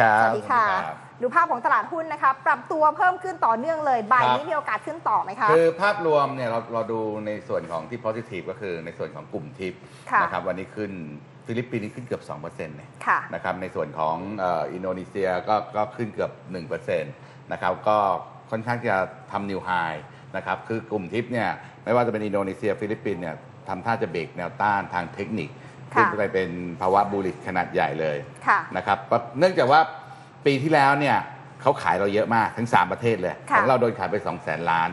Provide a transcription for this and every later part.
ครับ สวัสดีค่ะรับดูภาพของตลาดหุ้นนะคะ ปรับตัวเพิ่มขึ้นต่อเนื่องเลยบ่ายครับนี้มีโอกาสขึ้นต่อไหมคะ คือภาพรวมเนี่ยเราเราดูในส่วนของที่ positive ก็คือในส่วนของกลุ่มทิปค่ะนะครับวันนี้ขึ้นฟิลิปปินส์นี่ขึ้นเกือบ 2%เนี่ยค่ะนะครับในส่วนของเอ่ออินโดนีเซียก็ก็ขึ้นเกือบ 1%นะครับก็ค่อนข้างจะทำนิวไฮนะครับคือกลุ่มทิปเนี่ยไม่ว่าจะเป็นอินโดนีเซียฟิลิปปินส์เนี่ยทำท่าจะเบรกแนวต้านทางเทคนิคค่ะ ขึ้นไปเป็นภาวะบูลิชขนาดใหญ่เลยค่ะนะครับเนื่องจากว่าปีที่แล้วเนี่ยเขาขายเราเยอะมากทั้ง 3 ประเทศเลยค่ะของเราโดนขายไป 2 0 0แสนล้าน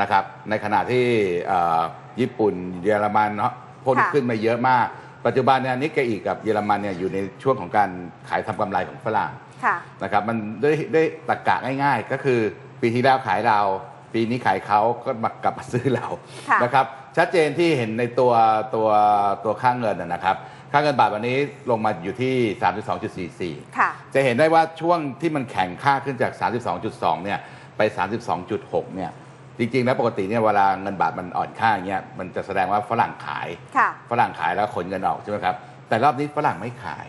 นะครับในขณะที่เอ่อญี่ปุ่นเยอรมันเนาะพ่นค่ะขึ้นมาเยอะมาก ปัจจุบันเนี่ยนิกเกอีกับเยอรมันเนี่ยอยู่ในช่วงของการขายทำกำไรของฝรั่งค่ะนะครับมันด้วยด้วยตรรกะง่ายๆ ก็คือปีที่แล้วขายเรา ปีนี้ขายเขาก็มากลับมาซื้อเราค่ะนะครับ ชัดเจนที่เห็นในตัวตัวตัวค่างเงินนะนะครับ ค่าเงินบาทวันนี้ลงมาอยู่ที่ 32.44 ค่ะ จะเห็นได้ว่าช่วงที่มันแข็งค่าขึ้นจาก 32.2 เนี่ยไป 32.6 เนี่ยจริงๆแล้วปกติเนี่ยเวลาเงินบาทมันอ่อนค่าอย่างเงี้ยมันจะแสดงว่าฝรั่งขายค่ะฝรั่งขายแล้วขนเงินออกใช่ไหมครับ แต่รอบนี้ฝรั่งไม่ขาย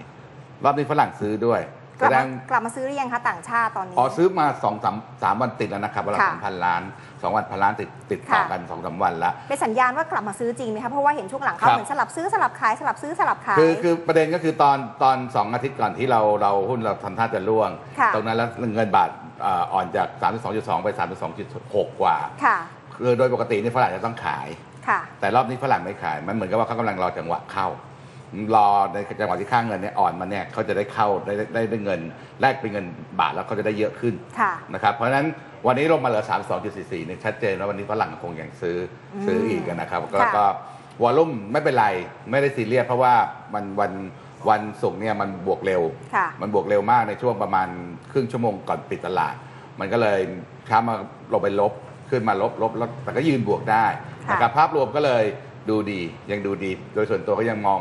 รอบนี้ฝรั่งซื้อด้วย กแสลับดมางกลับมาซื้อหรือยังคะต่างชาติตอนนี้ อ๋อซื้อมาสองสามสามวันติดแล้วนะครับเวลาค่ะสองพันล้านสองวันพันล้านติดติดต่อค่ะกันสองสามวันละเป็นสัญญาณว่ากลับมาซื้อจริงไหมคะเพราะว่าเห็นช่วงหลังเขาครับเหมือนสลับซื้อสลับขายสลับซื้อสลับขายคือคือประเด็นก็คือตอนตอนสองอาทิตย์ก่อนที่เราเราหุ้นเราทำท่าจะร่วงค่ะตรงนั้นแล้วเงินบาทเอ่ออ่อนจาก 32.2 ไป 32.6 กว่าค่ะคือโดยปกตินี่ฝรั่งจะต้องขายค่ะแต่รอบนี้ฝรั่งไม่ขายมันเหมือนกับว่าเขากำลังรอจังหวะเข้า รอในจังหวะที่ค่าเงินเนี่ยอ่อนมันเนี่ยเขาจะได้เข้าได้ได้ได้ได้เงินแลกเป็นเงินบาทแล้วเขาจะได้เยอะขึ้นค่ะนะครับเพราะฉะนั้นวันนี้ลงมาเหลือ 32.44เนี่ยชัดเจนว่าวันนี้ฝรั่งคงยังซื้ออมซื้ออีกนะครับค่ะแล้วก็วอลลุ่มไม่เป็นไรไม่ได้ซีเรียสเพราะว่ามันวันวันศุกร์เนี่ยมันบวกเร็วค่ะมันบวกเร็วมากในช่วงประมาณครึ่งชั่วโมงก่อนปิดตลาด มันก็เลยค้ามาลงไปลบขึ้นมาลบลบแล้วแต่ก็ยืนบวกได้นะครับภาพรวมก็เลยดูดียังดูดี โดยส่วนตัวก็ยังมอง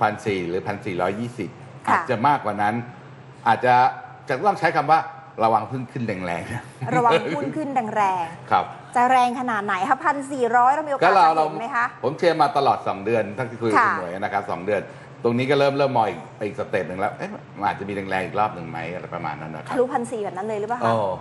พันสี่หรือพันสี่ร้อยยี่สิบค่ะอาจจะมากกว่านั้น อาจจะจะต้องใช้คำว่าระวังพึ่งขึ้นแรงๆนะระวังหุ้นขึ้นแรงครับๆจะแรงขนาดไหนคะพันสี่ร้อยเรามีโอกาก็สเราจะเราเห็นไหมคะ ผมเชียร์มาตลอด 2 เดือนทั้งที่คุยกับค่ะคุณหน่วยนะครับสองเดือน ตรงนี้ก็เริ่มเริ่มมองอีกไปอีกสเต็ปหนึ่งแล้ว เอ๊ะมันอาจจะมีแรงๆ อีกรอบหนึ่งไหมอะไรประมาณนั้นนะครัทะบลุพันสี่แบบนั้นเลยหรือเปล่าโอ้คะ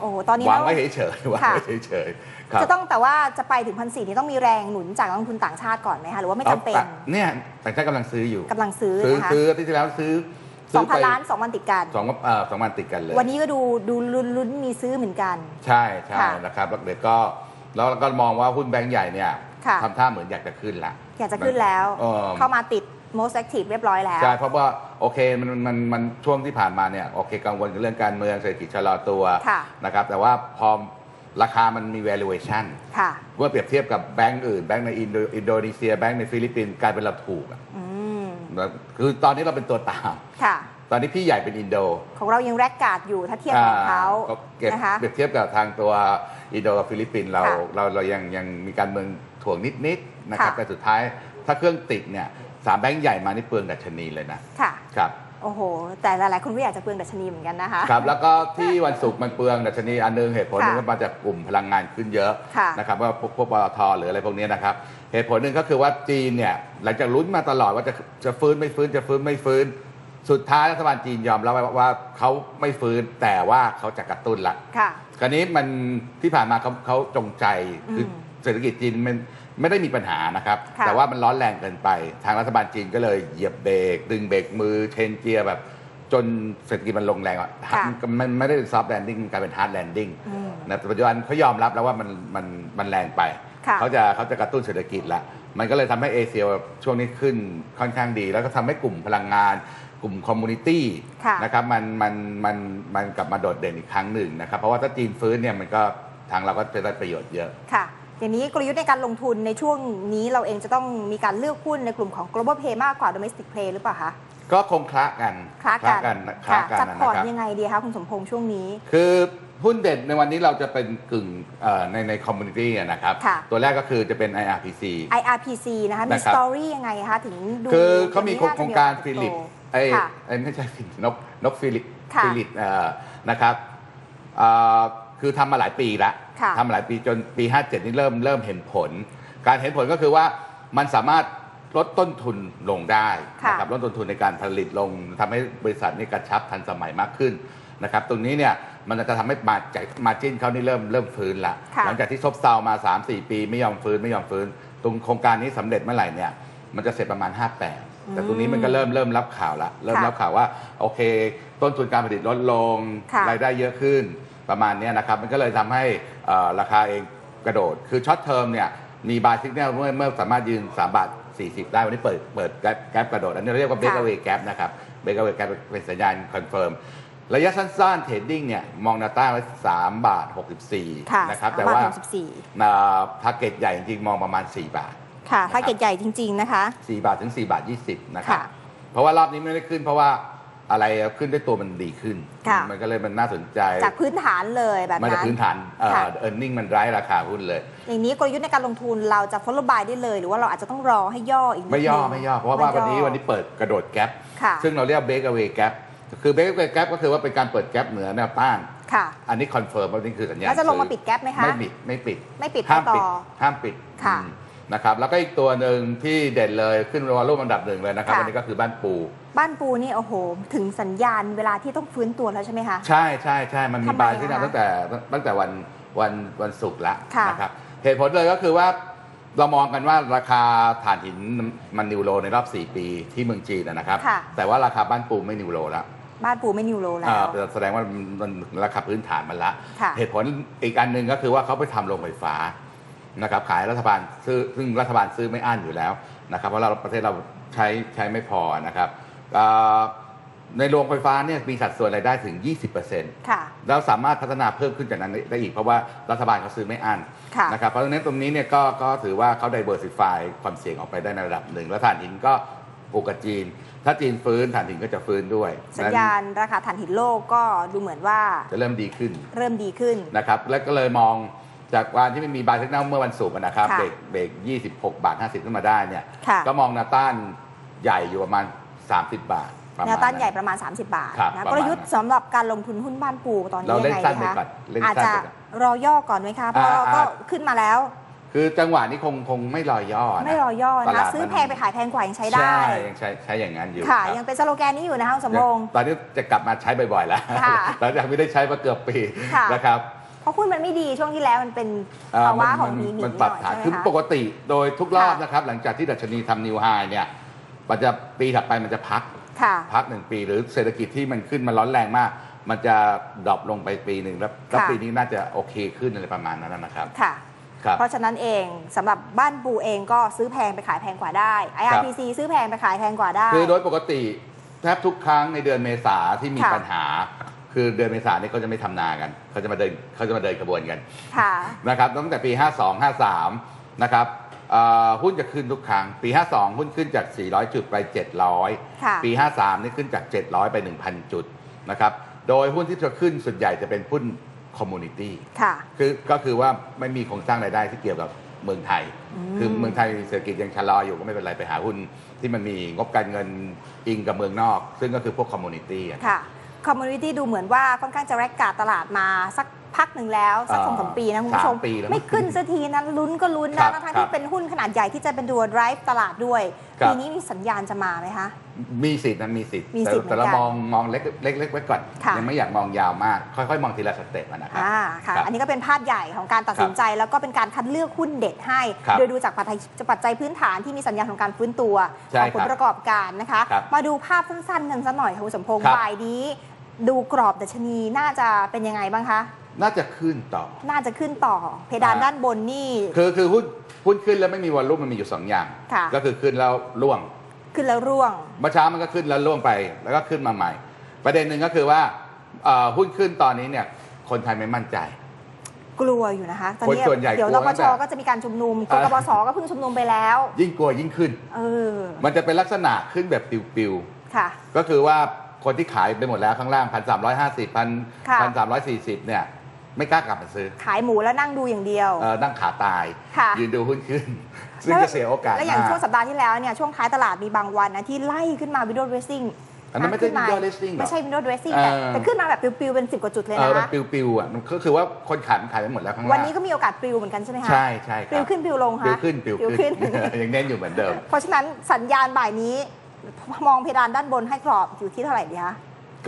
โอ้โห ตอนนี้วางเราไว้เฉยๆวางค่ะไว้เฉยๆ ครับ จะต้องแต่ว่าจะไปถึงพันสี่นี่ต้องมีแรงหนุนจากนักลงทุนต่างชาติก่อนไหมคะหรือว่าไม่จำเป็นอาแต่เนี่ยต่างชาติกำลังซื้ออยู่กำลังซื้อซื้อนะคะซื้ออาที่ที่แล้วซื้อสองพันไปล้านสองวันติดกัน สองเอ่อสองวันติดกันเลย วันนี้ก็ดูดูลุ้นลุ้นมีซื้อเหมือนกัน ใช่ใช่ค่ะนะครับแล้วเดี๋ยวก็แล้วเราก็มองว่าหุ้นแบงก์ใหญ่เนี่ยค่ะ ทำท่าเหมือนอยากจะขึ้นละ อยากจะขึ้นแล้ว เออ เข้ามาติด most active เรียบร้อยแล้ว ใช่เพราะว่าโอเคมันมันมันช่วงที่ผ่านมาเนี่ยโอเคกังวลกับเรื่องการเมืองเศรษฐกิจชะลอตัวค่ะนะครับแต่ว่าพอ ราคามันมี valuation ค่ะ เมื่อเปรียบเทียบกับแบงก์อื่น แบงก์ในอินโดอินโดนีเซีย แบงก์ในฟิลิปปินส์กลายเป็นเราถูกอะอืมนะคือตอนนี้เราเป็นตัวตาม ค่ะ ตอนนี้พี่ใหญ่เป็นอินโดของเรายังแรกการ์ดอยู่ถ้าเทียบกับเขาก็เก็บนะคะ เปรียบเทียบกับทางตัวอินโดกับฟิลิปปินส์เราค่ะเราเรายังยังมีการเมืองถ่วงนิดๆนะครับค่ะ แต่สุดท้ายถ้าเครื่องติดเนี่ยสามแบงก์ใหญ่มานี่เปลืองดัชนีเลยนะค่ะ ครับ โอ้โห แต่หลายๆคนก็อยากจะเปลืองดัชนีเหมือนกันนะคะ ครับ แล้วก็ที่วันศุกร์มันเปลืองดัชนีอันหนึงเหตุผลหนึงค่ะก็มาจากกลุ่มพลังงานขึ้นเยอะค่ะนะครับว่าพวกพวกปตทหรืออะไรพวกนี้นะครับ เหตุผลหนึ่งก็คือว่าจีนเนี่ยหลังจากลุ้นมาตลอดว่าจะจะฟื้นไม่ฟื้นจะฟื้นไม่ฟื้น สุดท้ายรัฐบาลจีนยอมรับว่าว่าเขาไม่ฟื้นแต่ว่าเขาจะกระตุ้นละค่ะ คราวนี้มันที่ผ่านมาเขาเขาจงใจคืออมเศรษฐกิจจีนมัน ไม่ได้มีปัญหานะครับค่ะแต่ว่ามันร้อนแรงเกินไป ทางรัฐบาลจีนก็เลยเหยียบเบรกดึงเบรกมือเชนเจียร์แบบ จนเศรษฐกิจมันลงแรงอะค่ะมันไม่ได้ซอฟต์แลนดิ้งกลายเป็นฮาร์ดแลนดิ้งอืมนะแต่ปัจจุบันเขายอมรับแล้วว่ามันมันมันแรงไปค่ะเขาจะเขาจะกระตุ้นเศรษฐกิจละมันก็เลยทำให้เอเชียช่วงนี้ขึ้นค่อนข้างดี แล้วก็ทำให้กลุ่มพลังงานกลุ่มคอมมูนิตี้ค่ะนะครับมันมันมันมันกลับมาโดดเด่นอีกครั้งหนึ่งนะครับ เพราะว่าถ้าจีนฟื้นเนี่ยมันก็ทางเราก็จะได้ประโยชน์เยอะค่ะ อย่างนี้กลยุทธ์ในการลงทุนในช่วงนี้เราเองจะต้องมีการเลือกหุ้นในกลุ่มของ global play มากกว่า domestic play หรือเปล่าคะก็คงคละกันคล้ากันคละค่ะกันจัดนะพอร์ตครับยังไงดีคะคุณสมพงษ์ช่วงนี้ คือหุ้นเด่นในวันนี้เราจะเป็นกึ่งเอ่อในในคอมมูนิตี้นะครับค่ะตัวแรกก็คือจะเป็น IRPC IRPC นะคะ มีนะคสรับตอรี่ยังไงคะถึงดูคือเขามีวันนี้น่จะโครงการโอกสฟิลิปโตไอ้ค่ะไอ้ไม่ใช่ฟิลิปนกนกฟิลิปค่ะฟิลิปเอ่อนะครับเอ่อคือทำมาหลายปีแล้ว ค่ะทำมาหลายปีจนปี 57 นี่เริ่มเริ่มเห็นผล การเห็นผลก็คือว่ามันสามารถลดต้นทุนลงได้ค่ะนะครับลดต้นทุนในการผลิตลงทำให้บริษัทนี่กระชับทันสมัยมากขึ้นนะครับตรงนี้เนี่ยมันจะทำให้มาจากมาจิ้นเขานี่เริ่มเริ่มฟื้นละค่ะหลัจากที่ซบเซามา 3-4 ปีไม่ยอมฟื้นไม่ยอมฟื้น ตรงโครงการนี้สำเร็จเมื่อไหร่เนี่ยมันจะเสร็จประมาณ 58 แต่ตรงนี้มันก็เริ่มเริ่มรับข่าวละเริ่มค่ะรับข่าวว่าโอเค ต้นทุนการผลิตลดลงค่ะรายได้เยอะขึ้น ประมาณเนี้ยนะครับ มันก็เลยทำให้เอ่อราคาเองกระโดด คือช็อตเทอมเนี่ยมีบายซิกเนลเมื่อเมื่อสามารถยืน 3 บาท 40 ได้วันนี้เปิดเปิดแกลแกลกระโดด อันนี้เราเรียกว่าเบรกค่ะเวย์แกลนะครับเบรกเวย์แกลเป็นสัญญาณคอนเฟิร์มระยะสั้นๆเทรดดิ้งเนี่ยมองแนาต้าไว้3บาทค่ะ64 นะครับ แต่สมว่าบทหกสิบสี่ทาร์เก็ตใหญ่จริงๆ มองประมาณ 4 บาท ค่ะนะครับถ้าเกตใหญ่จริง ๆ นะคะ 4 บาทถึง 4 บาท 20 นะครับค่ะเพราะว่ารอบนี้ไม่ได้ขึ้นเพราะว่า อะไรขึ้นด้วยตัวมันดีขึ้น ค่ะ มันก็เลยมันน่าสนใจจากพื้นฐานเลยแบบมาจากนั้น พื้นฐานเอ่อค่ะเออร์เน็งมันไร้ราคาหุ้นเลย อย่างนี้กลยุทธ์ในการลงทุนเราจะ follow buy ได้เลย หรือว่าเราอาจจะต้องรอให้ย่ออีกนิดไม่ย่อนึงไม่ย่อเพราะว่าวันนี้ไม่ย่อวันนี้เปิดกระโดดแกลบค่ะซึ่งเราเรียกเบรกเวย์แกลบคือเบรกเวย์แกลบก็คือว่าเป็นการเปิดแกลบเหนือแนวต้าน ค่ะ อันนี้คอนเฟิร์มว่านี่คือสัญญาณแล้วจะลงมาซื้อปิดแก๊ปไหมคะไม่ปิดไม่ปิดไม่ปิดห้ามต่ปิดอห้ามปิดค่ะ อืม นะครับแล้วก็อีกตัวหนึ่งที่เด่นเลยขึ้นวอลลุ่มอันดับหนึ่งเลยนะครับค่ะ วันนี้ก็คือบ้านปู บ้านปูนี่โอ้โห ถึงสัญญาณเวลาที่ต้องฟื้นตัวแล้วใช่ไหมคะ ใช่ใช่ใช่มันมีทำไมบายที่อะคะนำตั้งแต่ตั้งแต่วันวันวันศุกร์ละค่ะนะครับเหตุผลเลยก็คือว่าเรามองกันว่าราคาถ่านหินมันนิวโรในรอบ 4 ปีที่เมืองจีนนะนะครับ ค่ะ แต่ว่าราคาบ้านปูไม่นิวโรแล้วบ้านปูไม่นิวโรแล้ว อ่าแสดงว่ามันมันราคาพื้นฐานมันละ ค่ะ เหตุผลอีกอันหนึ่งก็คือว่าเขาไปทำโรงไฟฟ้า นะครับขายรัฐบาลซื้อซึ่งรัฐบาลซื้อไม่อั้นอยู่แล้วนะครับเพราะเราประเทศเราใช้ใช้ไม่พอนะครับอ่าในโรงไฟฟ้าเนี่ยมีสัดส่วนรายได้ถึง 20%ค่ะแล้วสามารถพัฒนาเพิ่มขึ้นจากนั้นได้อีกเพราะว่ารัฐบาลเขาซื้อไม่อั้นค่ะนะครับเพราะฉะนั้นตรงนี้เนี่ยก็ก็ถือว่าเขา diversify ความเสี่ยงออกไปได้ในระดับหนึ่ง แล้วถ่านหินก็ผูกกับจีน ถ้าจีนฟื้นถ่านหินก็จะฟื้นด้วย สัญญาณราคาถ่านหินโลกก็ดูเหมือนว่าจะเริ่มดีขึ้น เริ่มดีขึ้นนะครับ แล้วก็เลยมอง จากวันที่ไม่มีบายเทคโนเมื่อวันศุกร์นะครับค่ะเบรกเบรก26 บาท 50 ขึ้นมาได้เนี่ย ค่ะ ก็มองแนาต้านใหญ่อยู่ประมาณ 30 บาทประแนมาณวต้านใหญ่ประมาณ 30 บาทครับนะประกมาณลยุทธ์สำหรับการลงทุนหุ้นบ้านปูตอนนี้เราเล่นยังไงสั้นดีไปคะก่อนเล่นอาจสั้นจะไปก่อนรอย่อก่อนไหมคะเพราะอ่าก็อ่า ขึ้นมาแล้ว คือจังหวะนี้คงคงไม่รอย่อนะไม่รอย่อตนะลาดซื้อมันแพงไปขายแพงกว่ายังใช้ได้ ใช่ยังใช้ใช้อย่างนั้นอยู่ค่ะ รับ ยังเป็นสโลแกนนี้อยู่นะคะคุณสมพงษ์ตอนนี้จะกลับมาใช้บ่อยๆแล้ว ค่ะหลังจากไม่ได้ใช้มาเกือบปีค่ะนะครับเพ ราะหุ้นมันไม่ดีช่วงที่แล้วมันเป็นเอ่อภาวะมันของมันหนีหนีมันหปน่รับอยฐานใช่ไหมคือคะปกติโดยทุกรอบค่ะนะครับ หลังจากที่ดัชนีทำนิวไฮเนี่ยมันจะปีถัดไปมันจะพัก ค่ะ พักหนึ่งปีหรือเศรษฐกิจที่มันขึ้นมาร้อนแรงมาก มันจะดรอปลงไปปีหนึ่งแล้วแล้วค่ะ ปีนี้น่าจะโอเคขึ้นอะไรประมาณนั้นนะครับ ค่ะ ครับ เพราะฉะนั้นเองสำหรับบ้านปูเองก็ซื้อแพงไปขายแพงกว่าได้ IRPC ซื้อแพงไปขายแพงกว่าได้ คือโดยปกติแทบทุกครั้งในเดือนเมษาที่มีค่ะปัญหา คือเดือนเมษาเนี่ยเขาจะไม่ทำนากันเขาจะมาเดินเขาจะมาเดินกระบวนกันค่ะ นะครับตั้งแต่ปี 52 53 นะครับเอ่อหุ้นจะขึ้นทุกครั้ง ปี 52 หุ้นขึ้นจาก 400 จุดไป700ค่ะปี 53 นี่ขึ้นจาก 700 ไป 1,000 จุดนะครับโดยหุ้นที่จะขึ้นส่วนใหญ่จะเป็นหุ้นคอมมูนิตี้ ค่ะ คือก็คือว่าไม่มีโครงสร้างรายได้ที่เกี่ยวกับเมืองไทย อืมคือเมืองไทยเศรษฐกิจยังชะลออยู่ก็ไม่เป็นไรไปหาหุ้นที่มันมีงบการเงินอิงกับเมืองนอก ซึ่งก็คือพวกคอมมูนิตี้ค่ะ คอมมูนิตี้ดูเหมือนว่าค่อนข้างจะแรกกาดตลาดมาสักพักหนึ่งแล้ว สักอ่าสองสามปีนะคุณผู้ชม สามปีแล้วไม่ขึ้นสักทีนะลุ้นก็ลุ้นครันะบทั้งครัที่บเป็นหุ้นขนาดใหญ่ที่จะเป็นตัว drive ตลาดด้วย ครับ ปีนี้มีสัญญาณจะมาไหมคะ มีสิทธิ์นะมีสิทธิ์มีแต่สิทธิ์แต่เราเหมือนกันมองมองเล็กเล็กเล็กไว้ก่อนค่ะ ยังไม่อยากมองยาวมาก ค่อยๆ มองทีละสเต็ปอะนะครับ อ่าค่ะ ครับอันนี้ก็เป็นภาพใหญ่ของการตัดสินใจ แล้วก็เป็นการคัดเลือกหุ้นเด็ดให้ ครับโดยดูจากปัจจัยปัจจัยพื้นฐานที่มีสัญญาณของการฟื้นตัวใช่ของผลครับประกอบการนะคะ ครับมาดูภาพสั้นๆกันสักหน่อยค่ะคุณสมพงษ์ครับ บ่ายนี้ ดูกรอบดัชนีน่าจะเป็นยังไงบ้างคะ น่าจะขึ้นต่อ น่าจะขึ้นต่อ เพดานอ่า ด้านบนนี่ คือคือหุ้นหุ้นขึ้นแล้วไม่มีวอลลุ่มมันมีอยู่2อย่าง ค่ะก็คือขึ้นแล้วร่วง ขึ้นแล้วร่วง เมื่อเช้ามันก็ขึ้นแล้วร่วงไป แล้วก็ขึ้นมาใหม่ ประเด็นหนึ่งก็คือว่าเอ่อหุ้นขึ้นตอนนี้เนี่ย คนไทยไม่มั่นใจ กลัวอยู่นะคะตอนนี้คนส่วนใหญ่เดี๋ยวกลันวปตั้งชแต่ก็จะมีการชุมนุมกอ่ากปสก็เพิ่งชุมนุมไปแล้ว ยิ่งกลัวยิ่งขึ้น เออมันจะเป็นลักษณะขึ้นแบบปิวค่ะ ๆก็คือว่าคนที่ขายไปหมดแล้วข้างล่างพันสามร้อยห้าสิบพันค่ะ พันสามร้อยสี่สิบเนี่ย ไม่กล้ากลับมาซื้อ ขายหมูแล้วนั่งดูอย่างเดียวเออนั่งขาตาย ค่ะยืนดูหุ้นขึ้น ซึ่งจะเสียโอกาสและอย่างมากช่วงสัปดาห์ที่แล้วเนี่ยช่วงท้ายตลาดมีบางวันนะที่ไล่ขึ้นมาวิดโดเรซิ่งอันนั้นไม่ใช่ขึ้า window dressing หรอไม่ใช่ window dressing แต่เออแต่ขึ้นมาแบบปิวๆเป็นสิบกว่าจุดเลยเออนะมันคะปิวๆอะมันก็คือว่าคนขายมันขายไปหมดแล้วข้างล่างวันนี้ก็มีโอกาสปลิวเหมือนกันใช่ไหมคะใช่ใช่คปลิรัวบขึ้นปลิวลงปิวคะขึ้นปิวปลิวขึ้นขึ้นยังเน้นอยู่เหมือนเดิม เพราะฉะนั้นสัญญาณบ่ายนี้ มองเพดานด้านบนให้กรอบอยู่ที่เท่าไหร่ดีคะ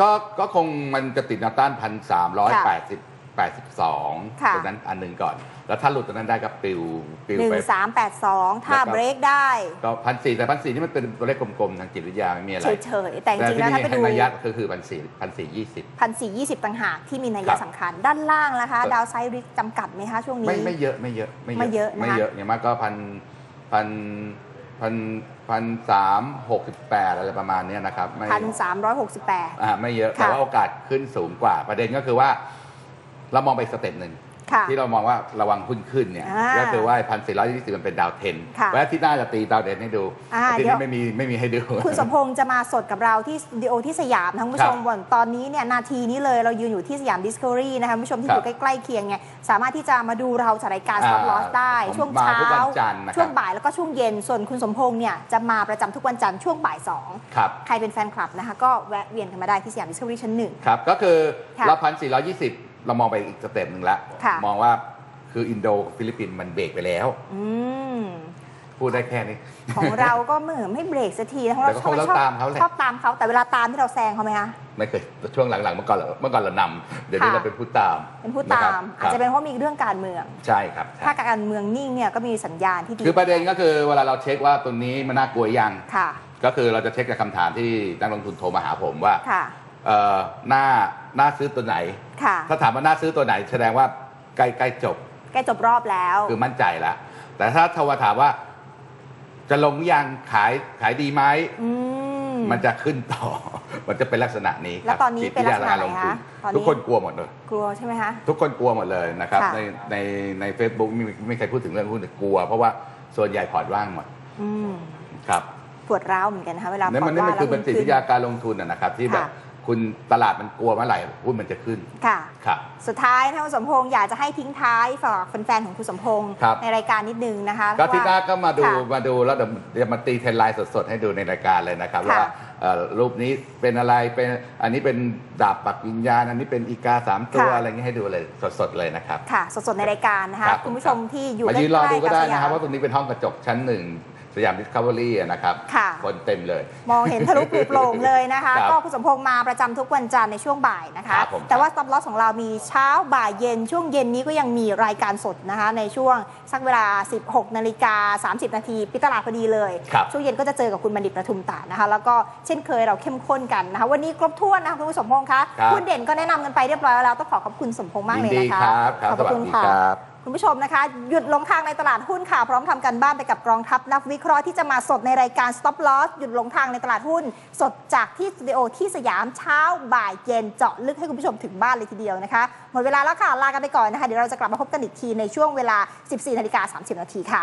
ก็ก็คงมันจะติดแนวต้านพันสามร้อยแปดสิบ แปดสิบสองค่ะ ตรงนั้นอันหนึ่งก่อน แล้วถ้าหลุดตรงนั้นได้ก็ปิวปิวหนึ่งไป สามแปดสองถ้าแล้วก็ เบรกได้ก็พันสี่แต่พันสี่นี่มันเป็นตัวเลขกลมๆทางจิตวิทยาไม่มีอะไรเฉยๆแต่จริงๆแล้วถ้าไปที่ดูมีนัยยะก็คือพันสี่พันสี่ยี่สิบ พันสี่ยี่สิบต่างหากที่มีนัยครัยะบสำคัญ ด้านล่างนะคะ ครับ ดาวไซริกจำกัดไหมคะช่วงนี้ ไม่ไม่เยอะไม่เยอะไม่เยอะนะคะ ไม่เยอะอย่างมากก็พันพันพันพันสามหกสิบแปดอะไรประมาณเนี้ยนะครับไม่ พันสามร้อยหกสิบแปด อ่าไม่เยอะ ค่ะแต่ว่าโอกาสขึ้นสูงกว่าประเด็นก็คือว่า เรามองไปอีกสเต็ปหนึ่งค่ะ ที่เรามองว่าระวังหุ้นขึ้นเนี่ยอ่าก็คือว่าพันสี่ร้อยยี่สิบมันเป็นดาวเทนค่ะเพราะฉะนั้นที่หน่าจะตีดาวเด่นให้ดูอ่าที่เดี๋ยว นี่ไม่มีไม่มีให้ดู คุณสมพงษ์จะมาสดกับเราที่สตูดิโอที่สยามทั้งผู้ชมครับวันตอนนี้เนี่ยนาทีนี้เลยเรายืนอยู่ที่สยามดิสคัฟเวอรี่นะคะคุณผู้ชมที่ครัอบยู่ใกล้ๆเคียงเนี่ยสามารถที่จะมาดูเราจากรายการอ่า Stop Loss ได้ ผมช่วงมาเช้า ทุกวันจันทร์นะครับ ช่วงบ่ายแล้วก็ช่วงเย็นส่วนคุณสมพงษ์เนี่ยจะมาประจำทุกวันจันทร์ช่วงบ่ายสองครับ ใครเป็นแฟนคลับนะคะก็แวะเวียนกันมาได้ที่สยามดิสคัฟเวอรี่ชั้นหนึ่ง ครับ ก็คือค่ะเราพันสี่ร้อยยี่สิบ เรามองไปอีกสเต็ปหนึ่งแล้วค่ะ มองว่าคืออินโดฟิลิปปินส์มันเบรกไปแล้ว อืม พูดได้แค่นี้ ของเราก็เหมือนไม่เบรกสักทีนะของเราแต่ก็คงต้องชอบตามเขาแหละ ชอบตามเขาแต่เวลาตามที่เราแซงเขาไหมคะ ไม่เคยช่วงหลังๆเมื่อก่อนเราเมื่อก่อนเรานำเดี๋ยวนี้ค่ะ เราเป็นผู้ตามเป็นผู้ะคตารับมอาจจะเป็นเพราะมีเรื่องการเมือง ใช่ครับใช่ถ้าการเมืองนิ่งเนี่ยก็มีสัญญาณที่ดีคือประเด็นก็คือเวลาเราเช็คว่าตัวนี้มันน่ากลัวยัง ค่ะ ก็คือเราจะเช็คจากคำถามที่นักลงทุนโทรมาหาผมว่าค่ะ เอ่อหน้าห น้าซื้อตัวไหน ค่ะถ้าถามว่าหน้าซื้อตัวไหน แสดงว่าใกล้ใกล้จบ ใกล้จบรอบแล้ว คือมั่นใจแล้วแต่ถ้าทวาถามว่า จะลงยังขายขายดีไหมอืม มันจะขึ้นต่อ มันจะเป็นลักษณะนี้ครับแล้วตอนนี้เป็นลักษณะไหนคะตอนนี้ ทุกคนกลัวหมดเลย กลัวใช่ไหมคะ ทุกคนกลัวหมดเลยนะครับ ค่ะ ในในในเฟซบุ๊กไม่มีไม่เคยพูดถึงเรื่องหุ้นแต่กลัว เพราะว่าส่วนใหญ่พอร์ตว่างหมดอืมครับปวดร้าวเหมือนกันนะคะเวลานั่นมันพนี่ร์ตมันคือว่าเป็นจิตวิทยาการลงทุนนะนะครับ ที่แบบค่ะ คุณตลาดมันกลัวเมื่อไหร่หุ้นมันจะขึ้นค่ะครับสุดท้ายท่านคุณสมพงษ์อยากจะให้ทิ้งท้ายฝากแฟนๆของคุณสมพงษ์ครับในรายการนิดนึงนะคะก็ที่หน้าก็มาดูค่ะมาดูแล้วเดี๋ยวเดี๋ยวมาตีเทรนไลน์สดๆ ให้ดูในรายการเลยนะครับค่ะว่าเอ่อรูปนี้เป็นอะไรเป็นอันนี้เป็นดาบปักวิญญาณ อันนี้เป็นอีกาสามตัวค่ะอะไรเงี้ยให้ดูเลยสดๆเลยนะครับค่ะสดๆในรายการนะคะรับคุณผู้ชมที่อยู่มาใกล้ยืนรอดูๆก็กับได้สยานะครับมว่าตรงนี้เป็นห้องกระจกชั้นหนึ่ง สยามดิสคัฟเวอรี่นะครับ ค่ะ คนเต็มเลย มองเห็นทะลุปลุโปร่งเลยนะคะ ครับก็คุณสมพงษ์มาประจำทุกวันจันทร์ในช่วงบ่ายนะคะครับผมแต่ว่า stop loss ของเรามีเช้าบ่ายเย็น ช่วงเย็นนี้ก็ยังมีรายการสดนะคะ ในช่วงสักเวลา 16นาฬิกา30 นาทีปิดตลาดพอดีเลย ครับช่วงเย็นก็จะเจอกับคุณบัณฑิตประทุมตานะคะ แล้วก็เช่นเคยเราเข้มข้นกันนะคะ วันนี้ครบถ้วนนะคะคุณสมพงษ์คะครับหุ้นเด่นก็แนะนำกันไปเรียบร้อยแล้วต้องขอขอบคุณสมพงษ์มากยิเลนยดีนะคะครับครับขอบสวัสคุณดีค่ะครับ คุณผู้ชมนะคะ หยุดลงทางในตลาดหุ้นค่ะ พร้อมทำกันบ้านไปกับกองทัพนักวิเคราะห์ที่จะมาสดในรายการ Stop Loss หยุดลงทางในตลาดหุ้น สดจากที่สตูดิโอที่สยามเช้าบ่ายเย็นเจาะลึกให้คุณผู้ชมถึงบ้านเลยทีเดียวนะคะ หมดเวลาแล้วค่ะ ลากันไปก่อนนะคะ เดี๋ยวเราจะกลับมาพบกันอีกทีในช่วงเวลา 14นาฬิกา30นาทีค่ะ